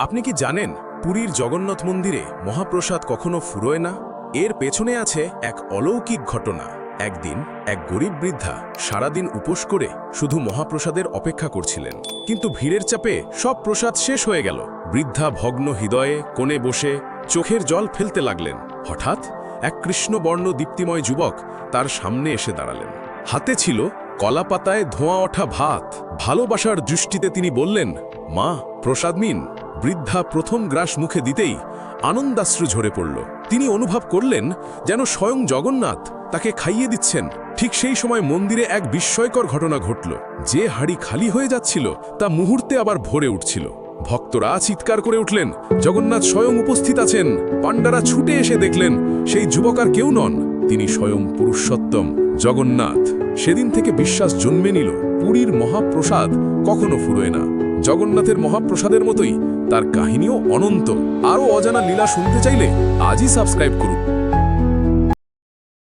আপনি কি জানেন পুরীর জগন্নাথ মন্দিরে মহাপ্রসাদ কখনো ফুরোয় না? এর পেছনে আছে এক অলৌকিক ঘটনা। একদিন এক গরিব বৃদ্ধা সারাদিন উপোস করে শুধু মহাপ্রসাদের অপেক্ষা করছিলেন। কিন্তু ভিড়ের চাপে সব প্রসাদ শেষ হয়ে গেল। বৃদ্ধা ভগ্ন হৃদয়ে কোণে বসে চোখের জল ফেলতে লাগলেন। হঠাৎ এক কৃষ্ণবর্ণ দীপ্তিময় যুবক তার সামনে এসে দাঁড়ালেন। হাতে ছিল কলাপাতায় ধোঁয়া ওঠা ভাত। ভালোবাসার দৃষ্টিতে তিনি বললেন, মা, প্রসাদ নিন। বৃদ্ধা প্রথম গ্রাস মুখে দিতেই আনন্দাশ্রু ঝরে পড়ল। তিনি অনুভব করলেন যেন স্বয়ং জগন্নাথ তাকে খাইয়ে দিচ্ছেন। ঠিক সেই সময় মন্দিরে এক বিস্ময়কর ঘটনা ঘটল। যে হাড়ি খালি হয়ে যাচ্ছিল, তা মুহূর্তে আবার ভরে উঠছিল। ভক্তরা চিৎকার করে উঠলেন, জগন্নাথ স্বয়ং উপস্থিত আছেন। পাণ্ডারা ছুটে এসে দেখলেন, সেই যুবক আর কেউ নন। তিনি স্বয়ং পুরুষোত্তম, জগন্নাথ। সেদিন থেকে বিশ্বাস জন্মে নিল, পুরীর মহাপ্রসাদ কখনো ফুরোয় না। জগন্নাথের মহাপ্রসাদের মতোই তার কাহিনীও অনন্ত। আরও অজানা লীলা শুনতে চাইলে আজই সাবস্ক্রাইব করুন।